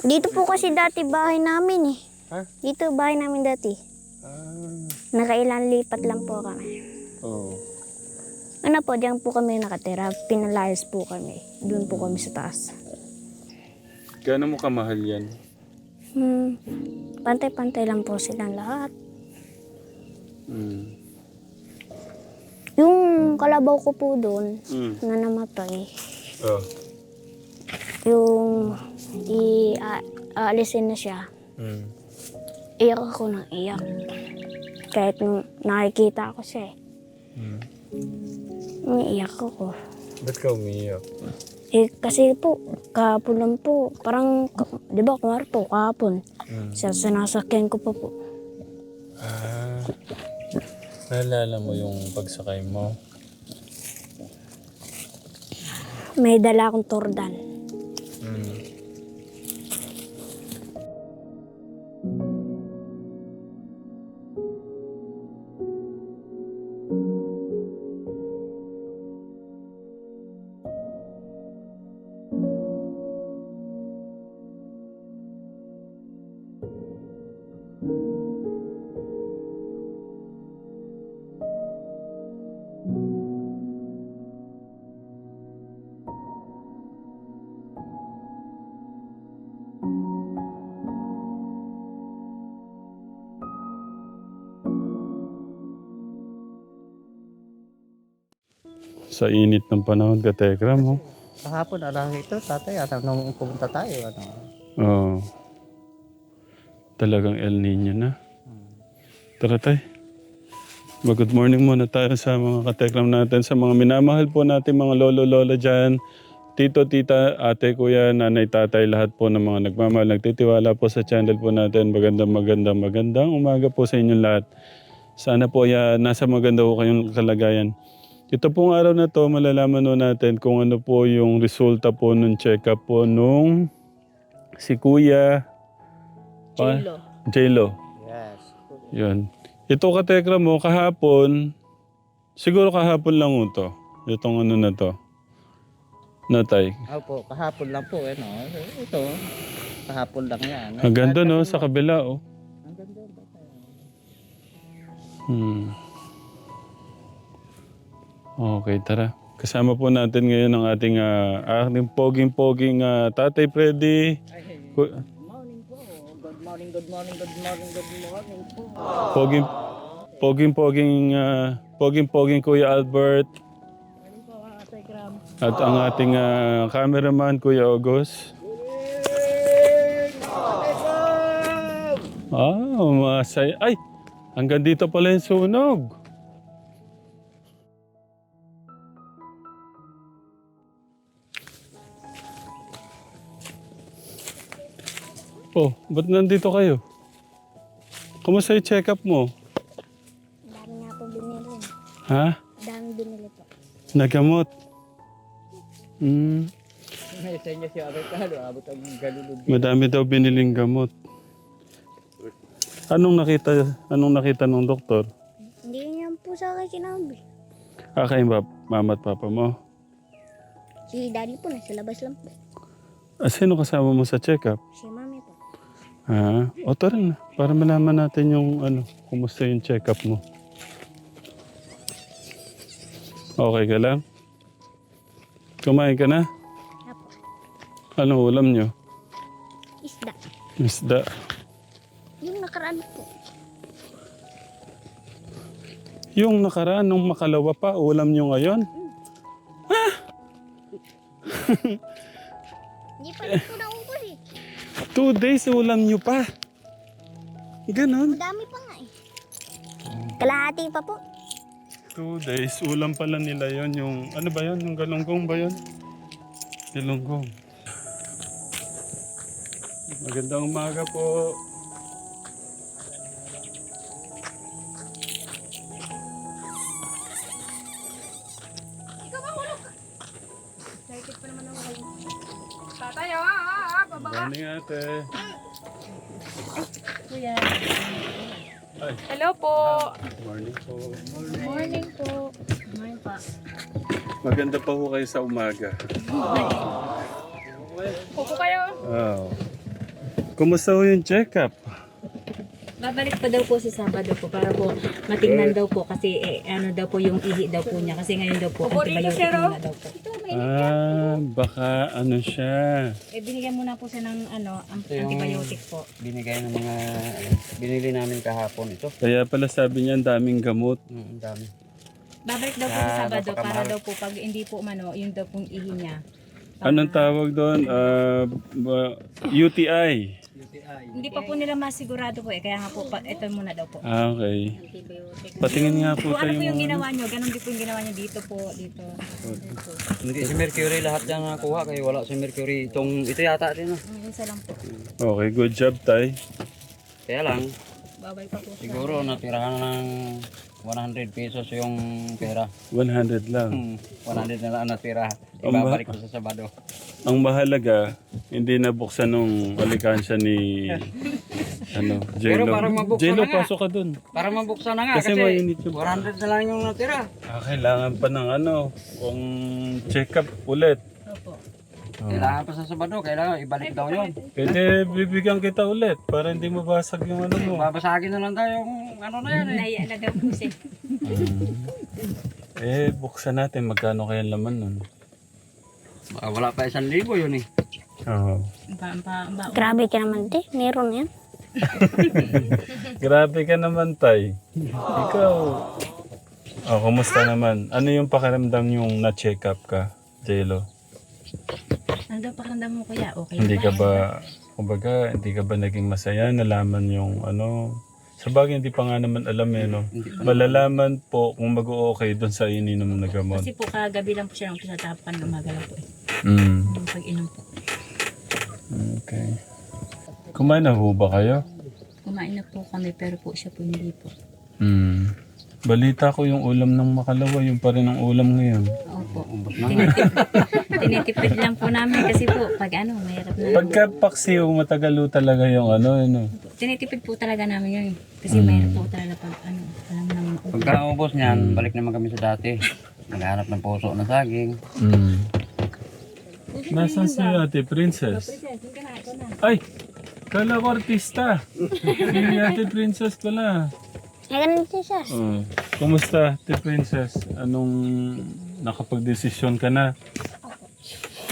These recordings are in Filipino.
Dito po kasi dati bahay namin eh. Ha? Dito bahay namin dati. Ah, Nakailan lipat lang po kami. oo. Ano po, diyan po kami nakatira. Pinalayas po kami. Doon po kami sa taas. Gaano mo kamahal yan? Hmm. Pantay-pantay lang po silang lahat. Mm. Yung kalabaw ko po doon Mm. na namatay, Oh. yung i a- aalisin na siya, Mm. iyak ako ng iyak. Kahit nung nakikita ko siya eh, Mm. umiiyak ako. Ba't ka umiiyak? Eh, kasi po, kahapon lang po, parang, ka- di ba, kumar po, kahapon, Mm. sa sinasakyan ko pa po. Ah. Naalala mo yung pagsakay mo? May dala akong tordan. Mm. Sa init ng panahon ka, Tekram, oh. Kahapon, alam ito, tatay, at nung pumunta tayo, ano, Oo. Talagang El Nino na. Tara tay. Mag-good morning muna tayo sa mga katekram natin, sa mga minamahal po natin mga lolo-lola dyan. Tito, tita, ate, kuya, nanay, tatay, lahat po ng mga nagmamahal, nagtitiwala po sa channel po natin. Magandang, magandang, magandang umaga po sa inyong lahat. Sana po ya, nasa maganda po kayong kalagayan. Ito pong araw na to, malalaman po natin kung ano po yung resulta po nung check-up po nung si Kuya Pa- J-Lo. yes. Yun. Ito katekra mo, kahapon, siguro kahapon lang ito. Itong ano na to. Natay. Opo, kahapon lang po, ano, ito, kahapon lang yan. Ang ganda no, sa kabila oh. Ang ganda, tatay. Hmm. Okay, tara. Kasama po natin ngayon ang ating ah, ating poging-poging ah, Tatay Freddy. Ku- morning po. Good morning, good morning, good morning, good morning po. Poging poging-poging ah, poging-poging Kuya Albert Morning po, Gram. at ang ating ah, cameraman Kuya August. Ah, masaya. Ay, hanggang dito pala yung sunog. Oh, ba't nandito kayo? Kumusta yung check-up mo? Dami nga po binili. Ha? Dami binili po. Nagamot? Hmm, May sa inyo si Ate Carlo, abot ang galulod. madami daw biniling gamot. Anong nakita, anong nakita ng doktor? Hindi niya po sa akin sinabi. Ah, kay ba, mama at papa mo? Si daddy po, nasa labas lang po. Ah, sino kasama mo sa check-up? Si mami po. Ha? O tara na, para malaman natin yung ano, kumusta yung check-up mo. Okay ka lang? Kumain ka na? Apo. Ano ulam nyo? Isda. Isda. Yung nakaraan po. Yung nakaraan nung makalawa pa, ulam nyo ngayon? Hindi pa rin po. Two days, ulam nyo pa. Ganon. Madami pa nga eh. Kalahati pa po. Two days, ulam pala nila yon yung, ano ba yon yung galunggong ba yon? Galunggong. Magandang umaga po. Morning ate. Kuya. Ay, Hello po. morning po. Morning po. Morning pa. Maganda pa ho kayo sa umaga. Upo kayo. Oh. Kumusta ho yung check-up? Babalik pa daw po sa Sabado po para po matingnan daw po kasi eh, ano daw po yung ihi daw po niya kasi ngayon daw po antibiotic muna daw po. Ah, baka ano siya. Eh binigyan muna po siya ng ano ang Ito yung- antibiotic po. Binigay ng mga, binili namin kahapon ito. Kaya pala sabi niya ang daming gamot. Mm, ang dami. Babalik daw po sa Ah, Sabado para napakamahal. daw po pag hindi po umano yung daw pong ihi niya. Anong tawag doon? Ah, ba- UTI. Hindi pa po nila masigurado po eh kaya nga po pa, ito muna daw po. Ah, okay. Patingin nga po Kung ano tayo po yung mga- ginawa nyo, ganun din po yung ginawa nyo dito po, dito. dito. Hindi si Mercury lahat yan nakuha kaya wala si Mercury. Itong, ito yata din. ah. Mm, isa lang po. Okay, good job, Tay. Kaya lang, Babay pa po siya. siguro natirahan ng 100 pesos yung pera. 100 lang. Hmm, 100 na lang natira. Ang ba- Ibabalik ko sa Sabado. Ang mahalaga, hindi nabuksan nung alikansya ni ano, Pero J-Lo. parang mabuksan J-Lo, na nga. pasok ka dun. Para mabuksan na nga Kasi kasi, mainit yung- 100 na lang yung natira. Ah, kailangan pa ng ano, kung check-up ulit. Kailangan pa sa Sabado, kailangan ibalik daw yun. Pwede bibigyan kita ulit para hindi mabasag yung ano mo. Babasagin na lang tayo yung ano na yan eh. Naya na daw. Eh, buksan natin magkano kaya laman nun. Baka wala pa isang libo yun eh. Oo. Grabe ka naman, te. Meron yan. Grabe ka naman, Tay. Ikaw. Oh, kumusta naman? Ano yung pakiramdam yung na-check up ka, J-Lo? Ano daw pakiramdam mo kuya? Okay Hindi ka ba, kumbaga, hindi ka ba naging masaya? Nalaman yung ano, sa bagay hindi pa nga naman alam eh, no? Malalaman po kung mag-okay doon sa ininom na gamot. Kasi po kagabi lang po siya ng pinatapan ng umaga lang po eh. Mm. Yung pag-inom po. Okay. Kumain na ho ba kayo? Kumain na po kami pero po siya po hindi po. Mm. Balita ko yung ulam ng makalawa, yung pa rin ang ulam ngayon. Opo. Tinitip, tinitipid lang po namin kasi po pag ano, mahirap na. Pagka paksiw, matagal ho talaga yung ano, ano. Tinitipid po talaga namin yun eh. Kasi mahirap po talaga pag ano, alam naman. Pagka ubos niyan, balik naman kami sa dati. Maghanap ng puso ng saging. Mm. Nasaan si Ate Princess? Ay! Kala ko artista. Si Ate Princess pala. Ay, ganun siya siya. Oh. Kumusta, Ate Princess? Anong nakapag-desisyon ka na?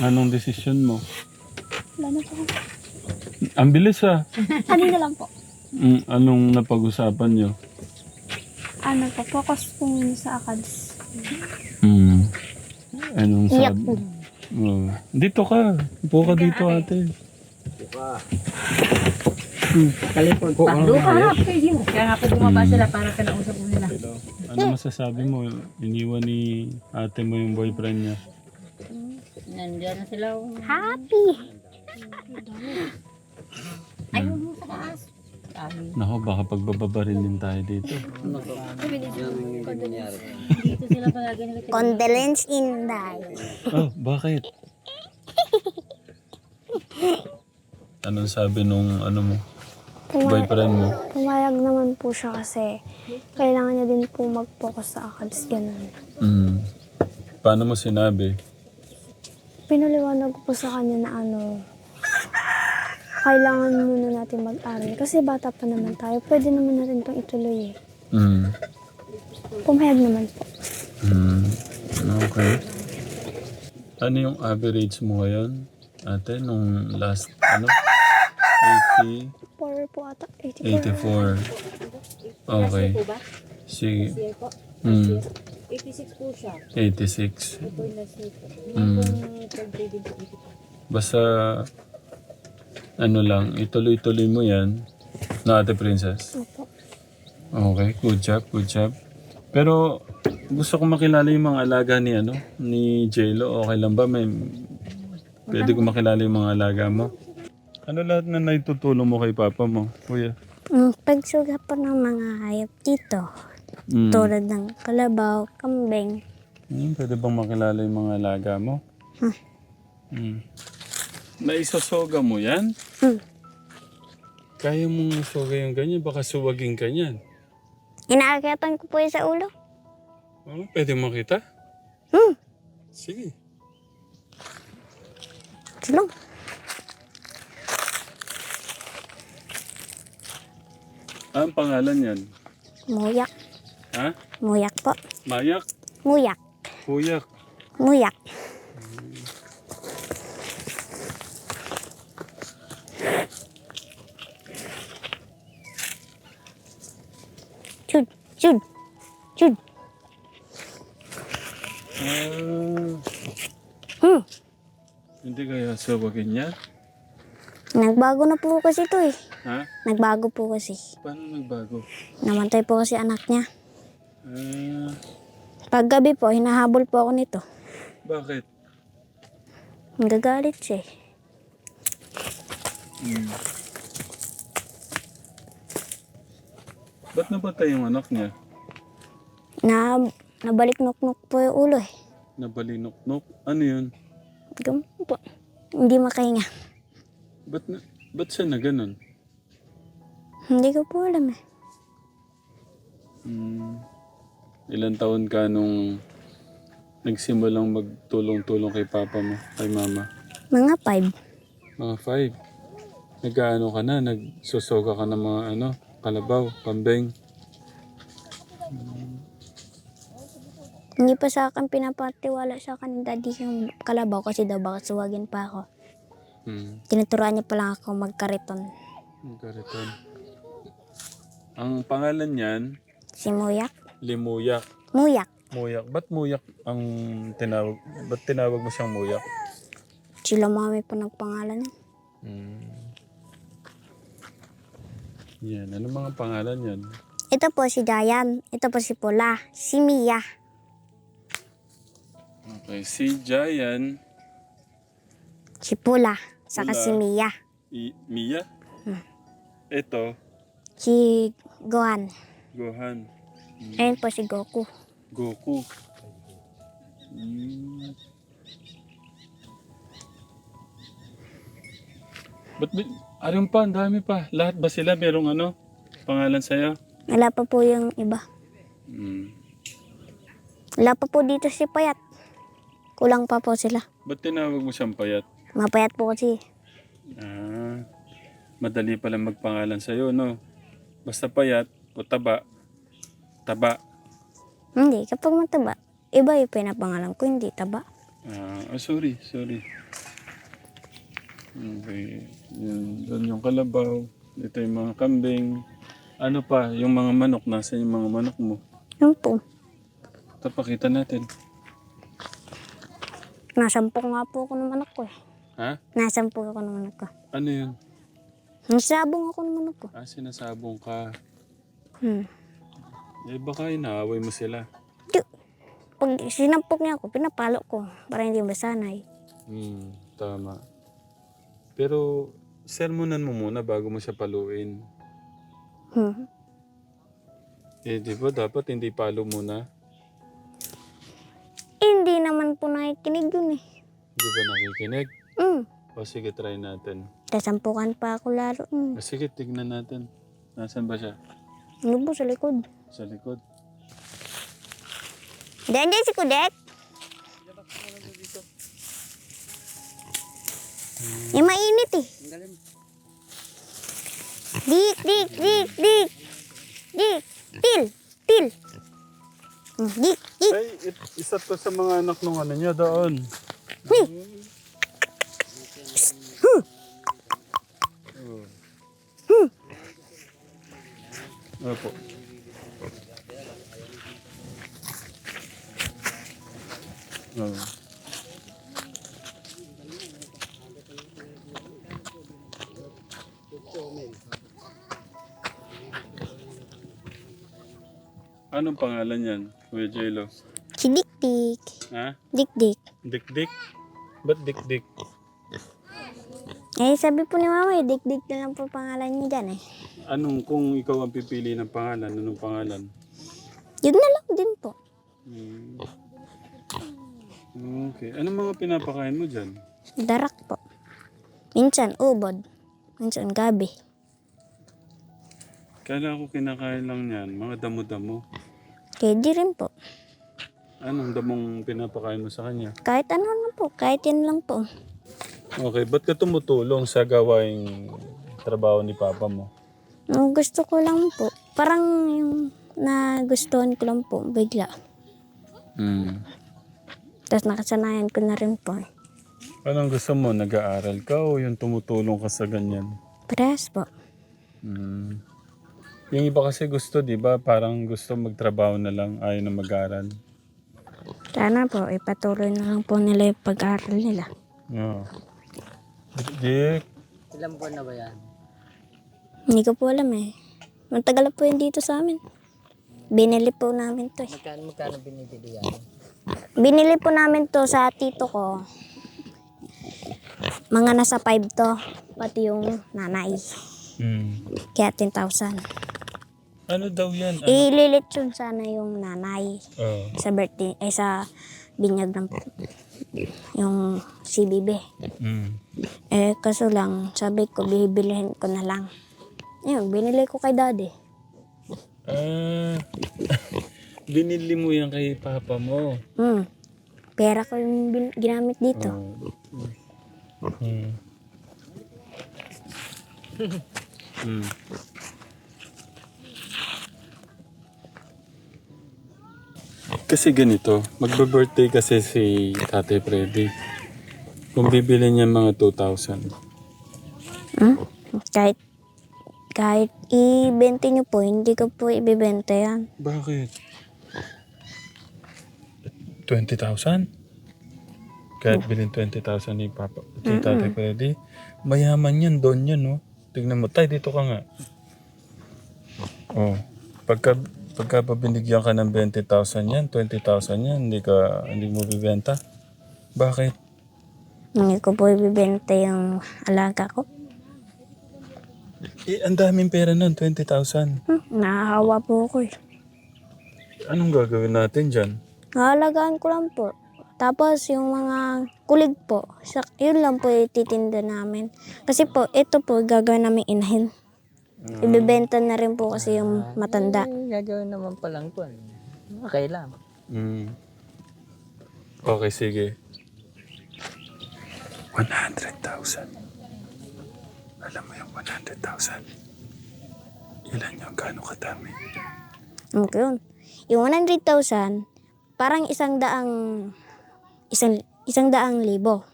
Anong desisyon mo? Wala na po. Ang bilis ah. Kanina lang po. Mm, anong napag-usapan nyo? Ano po, focus po muna sa ACADS. Mm. Anong Iyak sabi? po. Oh. Dito ka. Upo ka dito ate. Kalipod ko. Kaya nga po bumaba sila para kanausap po nila. Ano masasabi mo? Iniwan ni ate mo yung boyfriend niya. Nandiyan na sila. oh. Happy! Ayun mo sa taas. Nako, baka pagbababarin din tayo dito. Dito sila. Condolence Inday. Oh, bakit? Anong sabi nung ano mo? Boyfriend mo? Pumayag naman po siya kasi kailangan niya din po mag-focus sa ACADS. Ganun. Mm. Paano mo sinabi? Pinaliwanag ko po sa kanya na ano, kailangan muna natin mag-aral. Kasi bata pa naman tayo, pwede naman natin itong ituloy eh. Mm. Pumayag naman po. Mm. Okay. Ano yung average mo ngayon? Ate, nung last, ano? 80, Power po ata, 84. 84. Okay. Sige. Year po? Mm. 86 po siya. 86. Po yung last year po. Mm. Basta, ano lang, ituloy-tuloy mo yan. Na ate princess. Opo. Okay, good job, good job. Pero, gusto ko makilala yung mga alaga ni, ano, ni J-Lo. Okay lang ba? May, pwede ko makilala yung mga alaga mo? Ano lahat na naitutulong mo kay papa mo, kuya? Mm, pagsuga po ng mga hayop dito, Mm. tulad ng kalabaw, kambing. Hmm, pwede bang makilala yung mga alaga mo? Hmm. Naisasoga mo yan? Hmm. Kaya mong soga yung ganyan, baka suwagin ka niyan. Inaakatan ko po yun sa ulo. Oh, pwede makita? Hmm. Sige. Silong. Ah, ang pangalan yan? Muyak. Ha? Muyak po. Mayak? Muyak. Kuyak? Muyak. Chud, chud, chud. Ah, Hmm. hindi kaya sabagin niya? Nagbago na po kasi ito eh. Ha? Nagbago po kasi. Paano nagbago? Namatay po kasi anak niya. Ah, Paggabi po, hinahabol po ako nito. bakit? Nagagalit siya eh. Hmm. Ba't nabatay yung anak niya? Na, nabalik nuk-nuk po yung ulo eh. Nabalinok-nok? Ano yun? Ganun po. Hindi makahinga. Ba't, na, ba't siya na ganun? Hindi ko po alam eh. Hmm. Ilan taon ka nung nagsimulang magtulong-tulong kay papa mo, kay mama? Mga five. Mga five. Nag-ano ka na? Nagsusoga ka ng mga ano? Kalabaw, pambeng. Hindi pa sa akin pinapatiwala sa akin daddy yung kalabaw kasi daw baka suwagin pa ako. Hmm. Tinuturuan niya pa lang ako magkariton. Ang kariton. Ang pangalan niyan, Si Muyak. Limuyak. Muyak. Muyak. Ba't muyak ang tinawag? Ba't tinawag mo siyang muyak? Sila mami pa nagpangalan. Hmm. Yan. Ano mga pangalan yan? Ito po si Dayan. Ito po si Pula. Si Mia. Okay. Si Jayan, Si Pula. Saka Pula. si Mia. I, Mia. Ito, Si Gohan. Gohan. Ayun po si Goku. Goku. Hmm. Ba't ba? Ayun pa, ang dami pa. Lahat ba sila merong ano? Pangalan sa'yo? Wala pa po yung iba. Hmm. Wala pa po dito si Payat. Kulang pa po sila. Ba't tinawag mo siyang payat? Mapayat po kasi. Ah, madali pala magpangalan sa'yo, no? Basta payat o taba. Taba. Hindi, kapag mataba, iba yung pinapangalan ko, hindi taba. Ah, oh, sorry, sorry. Okay. Yun, doon yung kalabaw. Ito yung mga kambing. Ano pa, yung mga manok. Nasa yung mga manok mo? Yun po. Ito, pakita natin. Nasampok nga po ako ng manok ko eh. Ha? Nasampok ako ng manok ko. Ano yun? Nasabong ako ng manok ko. Ah, sinasabong ka. Hmm. Eh, baka inaaway mo sila. Di, pag sinampok niya ako, pinapalo ko para hindi masanay. Hmm, tama. Pero, sermonan mo muna bago mo siya paluin. Hmm. Eh, di ba dapat hindi palo muna? Hindi naman po nakikinig yun eh. Di ba nakikinig? Hmm. O sige, try natin. Tasampukan pa ako laro. Hmm. O sige, tignan natin. Nasaan ba siya? Ano po sa likod? Sa likod. Diyan dyan si Kudet. Yung mainit eh. Dik, dik, dik, dik. Dik, til, til. Hmm, Dik, dik. Ay, it- isa to sa mga anak ng ano niya doon. Oh. Opo. Oh. Anong pangalan yan, Kuya Jello? Si Dik, dik. Ha? Dik, dik. Dik-dik? Ba't dik-dik? Eh, sabi po ni Mama, eh, dik, dik na lang po pangalan niya dyan eh. Anong, kung ikaw ang pipili ng pangalan, anong pangalan? Yun na lang din po. Hmm. Okay. Anong mga pinapakain mo dyan? Darak po. Minsan, ubod. Minsan, gabi. Kala ko kinakain lang yan, mga damo-damo. Kaya di rin po. Anong damong pinapakain mo sa kanya? Kahit ano na po, kahit yan lang po. Okay, ba't ka tumutulong sa gawaing trabaho ni Papa mo? Ang gusto ko lang po, parang yung nagustuhan ko lang po bigla. Mm. Tapos nakasanayan ko na rin po. Anong gusto mo? Nag-aaral ka o yung tumutulong ka sa ganyan? Parehas po. Mm. Yung iba kasi gusto, di ba? Parang gusto magtrabaho na lang, ayaw na mag-aaral. Sana po, ipatuloy na lang po nila yung pag-aaral nila. Oo. Dick, Ilang buwan na ba yan? Hindi ko po alam eh. Matagal na po yun dito sa amin. Binili po namin to eh. Magkano, magkano binibili yan? Binili po namin to sa tito ko. Mga nasa 5 to. Pati yung nanay. mm. Kaya 10,000. ano daw yan? Ano? Ililit yun sana yung nanay Oo. sa birthday, ay sa binyag ng yung CBB. Mm. Eh, kaso lang, sabi ko, bibilihin ko na lang. Ayun, binili ko kay daddy. Ah, binili mo yan kay papa mo. Hmm. Pera ko yung bin- ginamit dito. Mm. mm. Kasi ganito, magbe-birthday kasi si Tate Freddy. Kung bibili niya mga 2,000. Hmm? Kahit, kahit i-benta nyo po, hindi ko po ibibenta yan. Bakit? 20,000? Kahit bilhin 20,000 ni Papa, si Tate Freddy. Mayaman yan, doon yan, no? Tignan mo, tay, dito ka nga. Oh, pagka, pagka pa binigyan ka ng 20,000 yan, 20,000 yan, hindi ka, hindi mo bibenta. Bakit? Hindi ko po ibibenta yung alaga ko. Eh, ang daming pera nun, 20,000. Hmm, nahahawa po ako eh. Anong gagawin natin dyan? Nakalagaan ko lang po. Tapos yung mga kulig po, sa, yun lang po ititinda namin. Kasi po, ito po gagawin namin inahin. Ibibenta na rin po kasi yung matanda. Eh, gagawin naman palang po. Okay lang. Mm. Okay, sige. 100,000. Alam mo yung 100,000? Ilan yung gano'ng kadami? Okay yun. Yung 100,000, parang isang daang, isang, isang daang libo.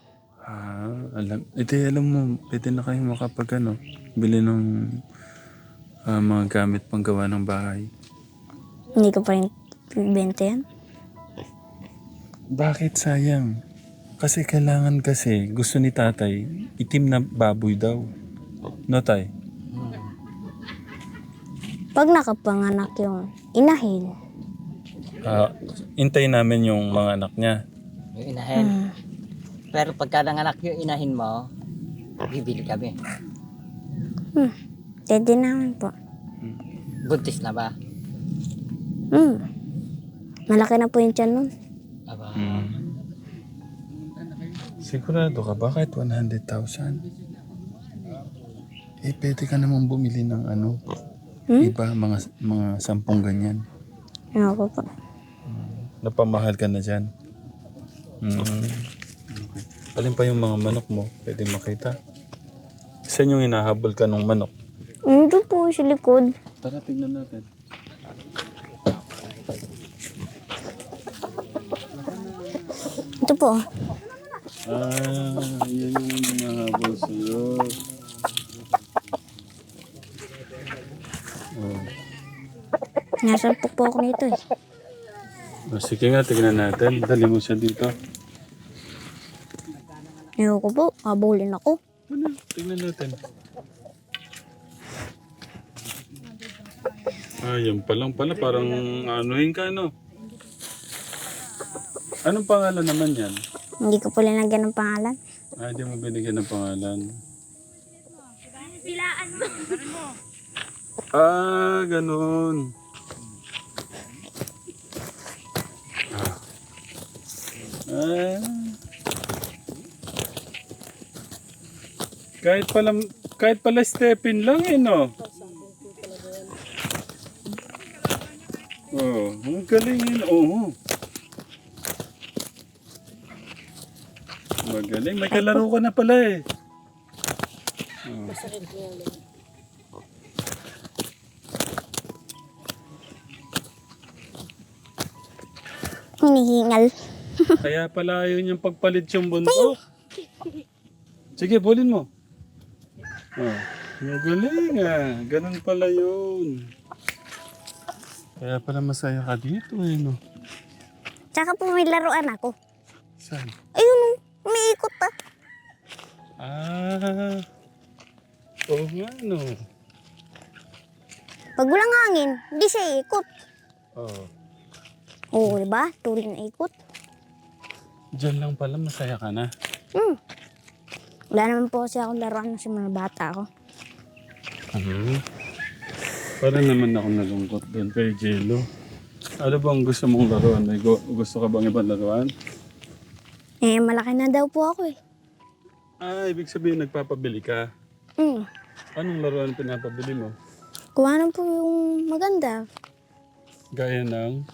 Ah, alam. Ito, alam mo, pwede na kayo makapag ano, bili ng ah, mga gamit pang gawa ng bahay. Hindi ko pa rin ibibenta yan. Bakit sayang? Kasi kailangan kasi, gusto ni tatay, itim na baboy daw. No, tay? Pag nakapanganak yung inahin, Ah, intayin namin yung mga anak niya. Yung inahin. Pero pagka nanganak yung inahin mo, bibili kami. hmm, pwede naman po. Buntis na ba? Hmm. Malaki na po yung tiyan nun. Aba, Mm. Sigurado ka ba kahit 100,000? Eh, pwede ka naman bumili ng ano, Hmm? iba, mga, mga sampung ganyan. Ano po po. Napamahal ka na dyan. Mm. Okay. Alin pa yung mga manok mo? Pwede makita. Saan yung hinahabol ka ng manok? Ito po sa likod. Tara, tignan natin. Ito po. Ah, yan yung hinahabol sa'yo. Nasa po ako nito eh. Oh, sige nga, tignan natin. Dali mo siya dito. Ayaw ko po. Abulin ako. Ano? Tignan natin. Ah, yan pa lang pala. Parang anuhin ka, no? Anong pangalan naman yan? Hindi ko po linagyan ng pangalan. Ah, hindi mo binigyan ng pangalan. Ah, ganun. Ah. Kahit pala kahit pala stepin lang eh no. Oh, ang galing yun. Oo. Magaling. May kalaro ka na pala eh. Oh. Humihingal. Kaya pala yun yung pagpalit yung bundok. Sige, bulin mo. Oh, magaling ah. Ganun pala yun. Kaya pala masaya ka dito eh, no? Tsaka po may laruan ako. Saan? Ayun, oh, umiikot ah. Ah. Oo nga, no. Pag walang hangin, hindi siya ikot. Oh. Oo, di ba? Tuloy na ikot. Diyan lang pala masaya ka na. Hmm. Wala naman po kasi akong laruan sa mga bata ako. Ano? Para naman ako nalungkot doon kay Jello. Ano bang gusto mong laruan? May gu- gusto ka bang ibang laruan? Eh, malaki na daw po ako eh. Ah, ibig sabihin nagpapabili ka. Hmm. Anong laruan pinapabili mo? Kuha na po yung maganda. Gaya ng...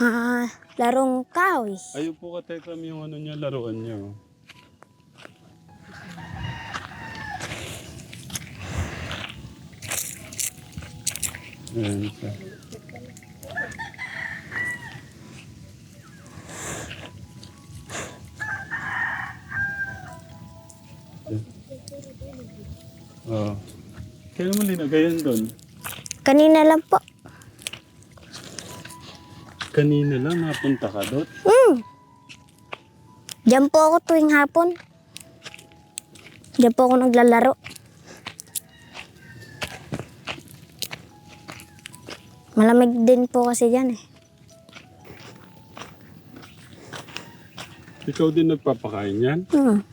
Ah, larong kahoy. Ayaw po ka tekram yung ano niya, laruan niyo. Ayan siya. Oh. Kailan mo linagayan doon? Kanina lang po. Kanina lang napunta ka doon. Hmm. Diyan po ako tuwing hapon. Diyan po ako naglalaro. Malamig din po kasi dyan eh. Ikaw din nagpapakain yan? Hmm.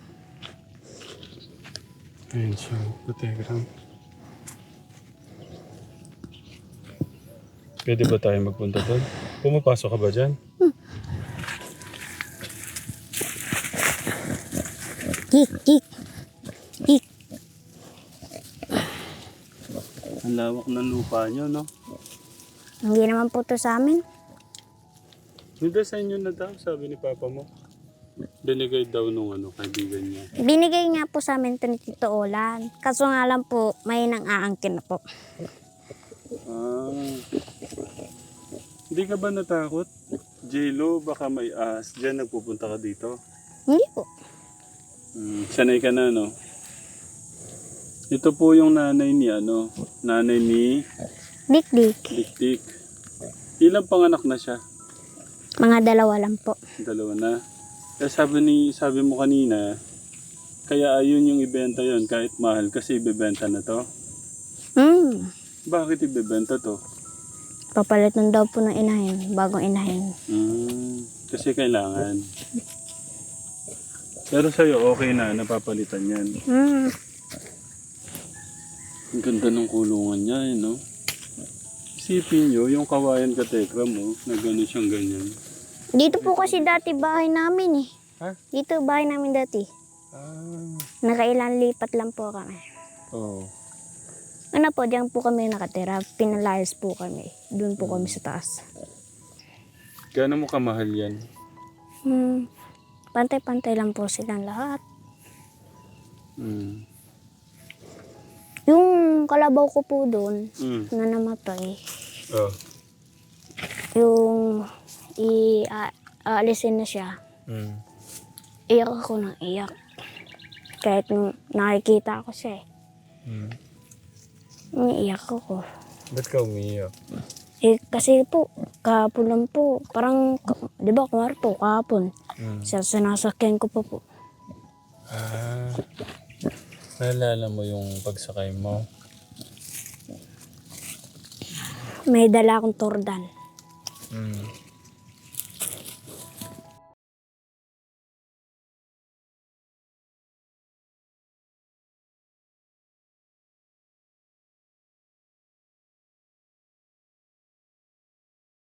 Ayun siya, Telegram. Pwede ba tayo magpunta doon? Pumapasok ka ba dyan? Kik, kik. Kik. Ang lawak ng lupa nyo, no? Hindi naman po to sa amin. Hindi sa inyo na daw, sabi ni Papa mo. Binigay daw nung ano, kaibigan niya. Binigay nga po sa amin ito ni Tito Olan. Kaso nga lang po, may nang aangkin na po. Ah. Hindi ka ba natakot? J-Lo, baka may ahas dyan, nagpupunta ka dito. Hindi po. Hmm, sanay ka na, no? Ito po yung nanay ni, ano, nanay ni Dik, dik. Dikdik. Ilang panganak na siya? Mga dalawa lang po. Dalawa na. Eh, sabi, ni, sabi mo kanina, kaya ayun yung ibenta yon kahit mahal kasi ibebenta na to. Hmm. Bakit ibebenta to? Papalitan daw po ng inahin, bagong inahin. Hmm, kasi kailangan. Pero sa'yo, okay na, napapalitan yan. Hmm. Ang ganda ng kulungan niya, eh, no? Isipin nyo, yung kawayan katekra mo, na gano'n siyang ganyan. Dito po kasi dati bahay namin eh. Ha? Dito bahay namin dati. Ah, Nakailan lipat lang po kami. oo. Ano po, diyan po kami nakatira. Pinalayas po kami. Doon po kami sa taas. Gano'n mo kamahal yan? Hmm. Pantay-pantay lang po silang lahat. Hmm. Yung kalabaw ko po doon, Hmm. na namatay, Oh. yung i a- aalisin na siya, Hmm. iyak ako ng iyak. Kahit nung nakikita ko siya eh, Hmm. Umiiyak ako. Ba't ka umiiyak? Eh, kasi po, kahapon lang po, parang, di ba, kumari po, kahapon, Hmm. sa sinasakyan ko pa po. Ah. Naalala mo yung pagsakay mo? May dala akong tordan. Hmm.